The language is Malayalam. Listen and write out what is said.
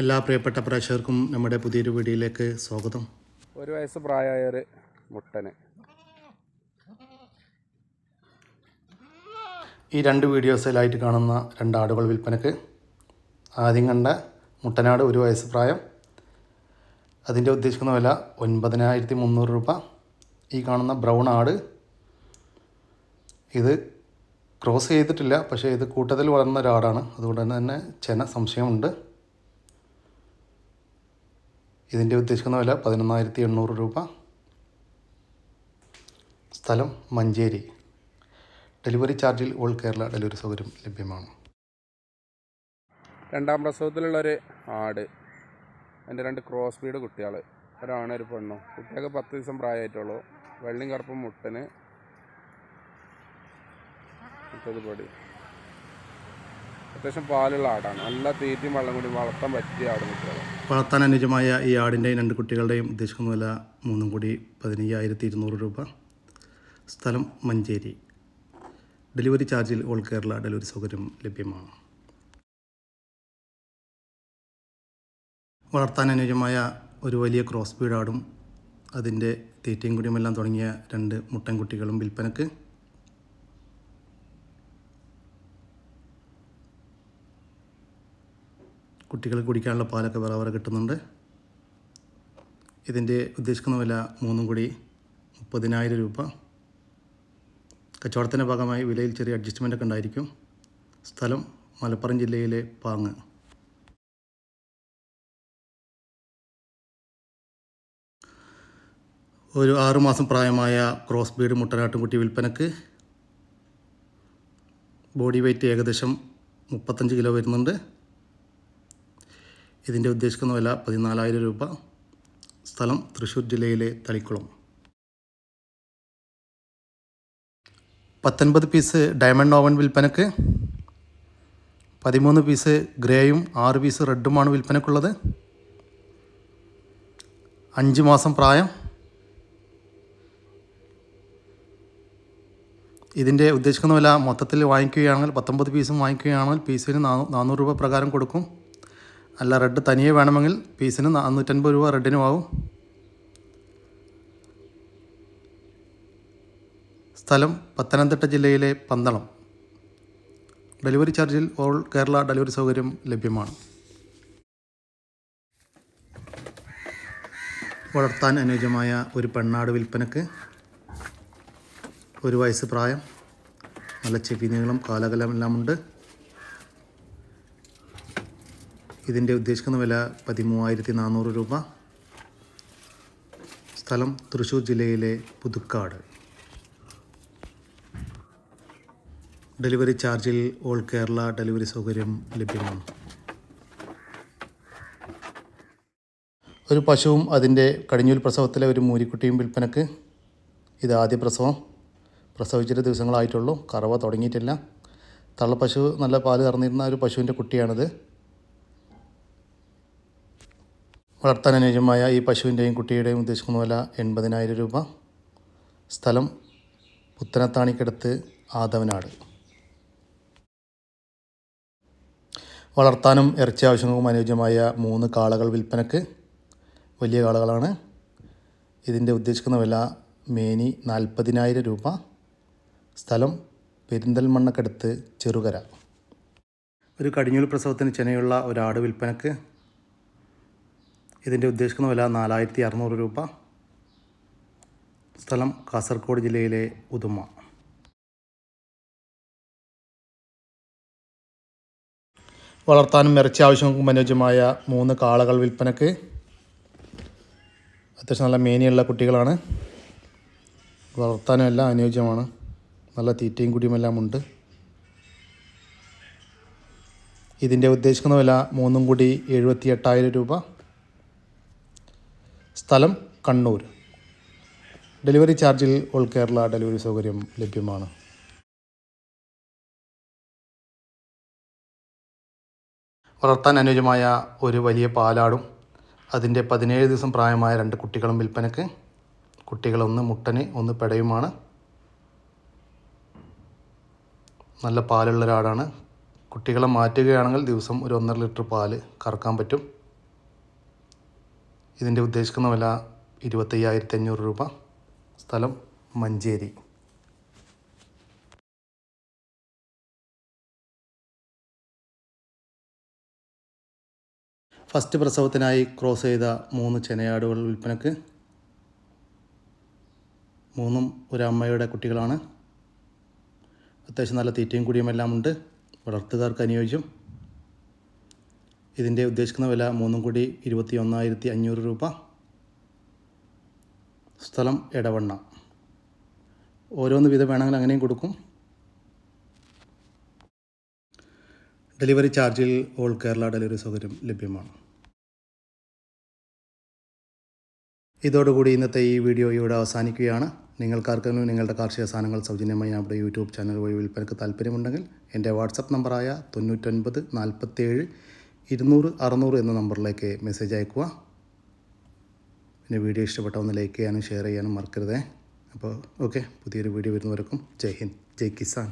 എല്ലാ പ്രിയപ്പെട്ട പ്രേക്ഷകർക്കും നമ്മുടെ പുതിയൊരു വീഡിയോയിലേക്ക് സ്വാഗതം. ഒരു വയസ്സ് പ്രായമായ ഒരു മുട്ടന്. ഈ രണ്ട് വീഡിയോസിലായിട്ട് കാണുന്ന രണ്ട് ആടുകൾ വിൽപ്പനക്ക് ആദ്യം കണ്ട മുട്ടനാട് ഒരു വയസ്സ് പ്രായം. അതിന്റെ ഉദ്ദേശിക്കുന്ന വില ഒൻപതിനായിരത്തി മുന്നൂറ് രൂപ. ഈ കാണുന്ന ബ്രൗൺ ആട് ഇത് ക്രോസ് ചെയ്തിട്ടില്ല പക്ഷേ ഇത് കൂട്ടത്തിൽ വളർന്ന ഒരാടാണ്. അതുകൊണ്ട് തന്നെ ചെന സംശയമുണ്ട്. ഇതിന്റെ ഉദ്ദേശിക്കുന്ന വില പതിനൊന്നായിരത്തി എണ്ണൂറ് രൂപ. സ്ഥലം മഞ്ചേരി. ഡെലിവറി ചാർജിൽ ഓൾ കേരള ഡെലിവറി സൗകര്യം ലഭ്യമാണ്. രണ്ടാം പ്രസവത്തിലുള്ളൊരു ആട്. എന്റെ രണ്ട് ക്രോസ് ബീഡ് കുട്ടികൾ. ഒരാണ് ഒരു പെണ്ണും. കുട്ടിയൊക്കെ പത്ത് ദിവസം പ്രായമായിട്ടുള്ളൂ. വെള്ളിയും കറുപ്പും മുട്ടന്. മുപ്പത് പൊടി അത്യാവശ്യം പാലുള്ള ആടാണ്. നല്ല തീറ്റയും വെള്ളം കൂടി വളർത്താൻ പറ്റിയ ആട്. വളർത്താൻ അനുജമായ ഈ ആടിന്റെയും രണ്ട് കുട്ടികളുടെയും ഉദ്ദേശിക്കുന്ന വില മൂന്നും കൂടി പതിനയ്യായിരത്തി ഇരുന്നൂറ് രൂപ. സ്ഥലം മഞ്ചേരി. ഡെലിവറി ചാർജിൽ ഓൾ കേരള ഡെലിവറി സൗകര്യം ലഭ്യമാണ്. വളർത്താൻ അനുയോജ്യമായ ഒരു വലിയ ക്രോസ് ബീഡാടും അതിന്റെ തീറ്റയും കുടിയുമെല്ലാം തുടങ്ങിയ രണ്ട് മുട്ടൻകുട്ടികളും വിൽപ്പനക്ക്. കുട്ടികൾക്ക് കുടിക്കാനുള്ള പാലൊക്കെ വേറെ വേറെ കിട്ടുന്നുണ്ട്. ഇതിന്റെ ഉദ്ദേശിക്കുന്ന വില മൂന്നും കൂടി മുപ്പതിനായിരം രൂപ. കച്ചവടത്തിന്റെ ഭാഗമായി വിലയിൽ ചെറിയ അഡ്ജസ്റ്റ്മെന്റ് ഒക്കെ ഉണ്ടായിരിക്കും. സ്ഥലം മലപ്പുറം ജില്ലയിലെ പാങ്ങ്. ഒരു ആറുമാസം പ്രായമായ ക്രോസ് ബീഡ് മുട്ടനാട്ടുംകുട്ടി വിൽപ്പനക്ക് ബോഡി വെയ്റ്റ് ഏകദേശം മുപ്പത്തഞ്ച് കിലോ വരുന്നുണ്ട്. ഇതിന്റെ ഉദ്ദേശിക്കുന്ന വില പതിനാലായിരം രൂപ. സ്ഥലം തൃശ്ശൂർ ജില്ലയിലെ തളിക്കുളം. പത്തൊൻപത് പീസ് ഡയമണ്ട് ഓവൻ വിൽപ്പനക്ക് പതിമൂന്ന് പീസ് ഗ്രേയും ആറ് പീസ് റെഡുമാണ് വിൽപ്പനക്കുള്ളത്. അഞ്ച് മാസം പ്രായം. ഇതിന്റെ ഉദ്ദേശിക്കുന്ന വില മൊത്തത്തിൽ വാങ്ങിക്കുകയാണെങ്കിൽ പത്തൊമ്പത് പീസും വാങ്ങിക്കുകയാണെങ്കിൽ പീസിന് നാനൂ- നാനൂറ് രൂപ പ്രകാരം കൊടുക്കും. അല്ല റെഡ് തനിയെ വേണമെങ്കിൽ പീസിന് നാനൂറ്റൻപത് രൂപ റെഡിനും ആവും സ്ഥലം പത്തനംതിട്ട ജില്ലയിലെ പന്തളം. ഡെലിവറി ചാർജിൽ ഓൾ കേരള ഡെലിവറി സൗകര്യം ലഭ്യമാണ്. വളർത്താൻ അനുയോജ്യമായ ഒരു പെണ്ണാട് വിൽപ്പനക്ക് ഒരു വയസ്സ് പ്രായം. നല്ല ചെവി നീളം കാലകലമെല്ലാം ഉണ്ട് ഇതിന്റെ ഉദ്ദേശിക്കുന്ന വില പതിമൂവായിരത്തി നാനൂറ് രൂപ. സ്ഥലം തൃശ്ശൂർ ജില്ലയിലെ പുതുക്കാട്. ഡെലിവറി ചാർജിൽ ഓൾ കേരള ഡെലിവറി സൗകര്യം ലഭ്യമാണ്. ഒരു പശുവും അതിന്റെ കടിഞ്ഞൂൽ പ്രസവത്തിലെ ഒരു മൂരിക്കുട്ടിയും വിൽപ്പനക്ക്. ഇത് ആദ്യ പ്രസവം. പ്രസവിച്ചിട്ട് ദിവസങ്ങളായിട്ടുള്ളൂ. കറവ തുടങ്ങിയിട്ടില്ല. തള്ളപ്പശു നല്ല പാൽ കറന്നിരുന്ന ഒരു പശുവിന്റെ കുട്ടിയാണിത്. വളർത്താൻ അനുയോജ്യമായ ഈ പശുവിന്റെയും കുട്ടിയുടെയും ഉദ്ദേശിക്കുന്ന വില എൺപതിനായിരം രൂപ. സ്ഥലം പുത്തനത്താണിക്കടുത്ത് ആദവനാട്. വളർത്താനും ഇറച്ചി ആവശ്യങ്ങൾക്കും അനുയോജ്യമായ മൂന്ന് കാളകൾ വിൽപ്പനക്ക്. വലിയ കാളകളാണ്. ഇതിന്റെ ഉദ്ദേശിക്കുന്ന വില മേനി നാൽപ്പതിനായിരം രൂപ. സ്ഥലം പെരിന്തൽമണ്ണക്കടുത്ത് ചെറുകര. ഒരു കടിഞ്ഞൂൽ പ്രസവത്തിന് ചെനയുള്ള ഒരാട് വിൽപ്പനക്ക്. ഇതിന്റെ ഉദ്ദേശിക്കുന്ന വില നാലായിരത്തി അറുന്നൂറ് രൂപ. സ്ഥലം കാസർഗോഡ് ജില്ലയിലെ ഉദുമ. വളർത്താനും ഇറച്ചി ആവശ്യങ്ങൾക്കും അനുയോജ്യമായ മൂന്ന് കാളകൾ വിൽപ്പനക്ക് അത്യാവശ്യം നല്ല മേനിയുള്ള കുട്ടികളാണ്. വളർത്താനും എല്ലാം അനുയോജ്യമാണ്. നല്ല തീറ്റയും കുടിയുമെല്ലാം ഉണ്ട്. ഇതിന്റെ ഉദ്ദേശിക്കുന്ന വില മൂന്നും കൂടി എഴുപത്തി എട്ടായിരം രൂപ. സ്ഥലം കണ്ണൂർ. ഡെലിവറി ചാർജിൽ ഓൾ കേരള ഡെലിവറി സൗകര്യം ലഭ്യമാണ്. വളർത്താൻ അനുയോജ്യമായ ഒരു വലിയ പാലാടും അതിന്റെ പതിനേഴ് ദിവസം പ്രായമായ രണ്ട് കുട്ടികളും വിൽപ്പനക്ക് കുട്ടികളൊന്ന് മുട്ടന് ഒന്ന് പെടയുമാണ്. നല്ല പാലുള്ള ഒരാടാണ്. കുട്ടികളെ മാറ്റുകയാണെങ്കിൽ ദിവസം ഒരു ഒന്നര ലിറ്റർ പാൽ കറക്കാൻ പറ്റും. ഇതിന്റെ ഉദ്ദേശിക്കുന്ന വില ഇരുപത്തയ്യായിരത്തി അഞ്ഞൂറ് രൂപ. സ്ഥലം മഞ്ചേരി. ഫസ്റ്റ് പ്രസവത്തിനായി ക്രോസ് ചെയ്ത മൂന്ന് ചെനയാടുകൾ വിൽപ്പനക്ക്. മൂന്നും ഒരു അമ്മയുടെ കുട്ടികളാണ്. അത്യാവശ്യം നല്ല തീറ്റയും കുടിയും എല്ലാം ഉണ്ട്. വളർത്തുകാർക്ക് അനുയോജ്യം. ഇതിന്റെ ഉദ്ദേശിക്കുന്ന വില മൂന്നും കൂടി ഇരുപത്തി ഒന്നായിരത്തി അഞ്ഞൂറ് രൂപ. സ്ഥലം ഇടവണ്ണ ഓരോന്ന് വിധം വേണമെങ്കിൽ അങ്ങനെയും കൊടുക്കും. ഡെലിവറി ചാർജിൽ ഓൾ കേരള ഡെലിവറി സൗകര്യം ലഭ്യമാണ്. ഇതോടുകൂടി ഇന്നത്തെ ഈ വീഡിയോ ഇവിടെ അവസാനിക്കുകയാണ്. നിങ്ങൾക്കാർക്കെങ്കിലും നിങ്ങളുടെ കാർഷിക സാധനങ്ങൾ സൗജന്യമായി നമ്മുടെ യൂട്യൂബ് ചാനൽ വഴി വിൽപ്പനക്ക് താല്പര്യമുണ്ടെങ്കിൽ എന്റെ വാട്സപ്പ് നമ്പറായ തൊണ്ണൂറ്റൊൻപത് നാൽപ്പത്തേഴ് ഇരുന്നൂറ് അറുന്നൂറ് എന്ന നമ്പറിലേക്ക് മെസ്സേജ് അയക്കുക. പിന്നെ വീഡിയോ ഇഷ്ടപ്പെട്ട ഒന്ന് ലൈക്ക് ചെയ്യാനും ഷെയർ ചെയ്യാനും മറക്കരുതേ. അപ്പോൾ ഓക്കെ പുതിയൊരു വീഡിയോ വരുന്നവർക്കും ജയ് ഹിന്ദ് ജയ് കിസാൻ.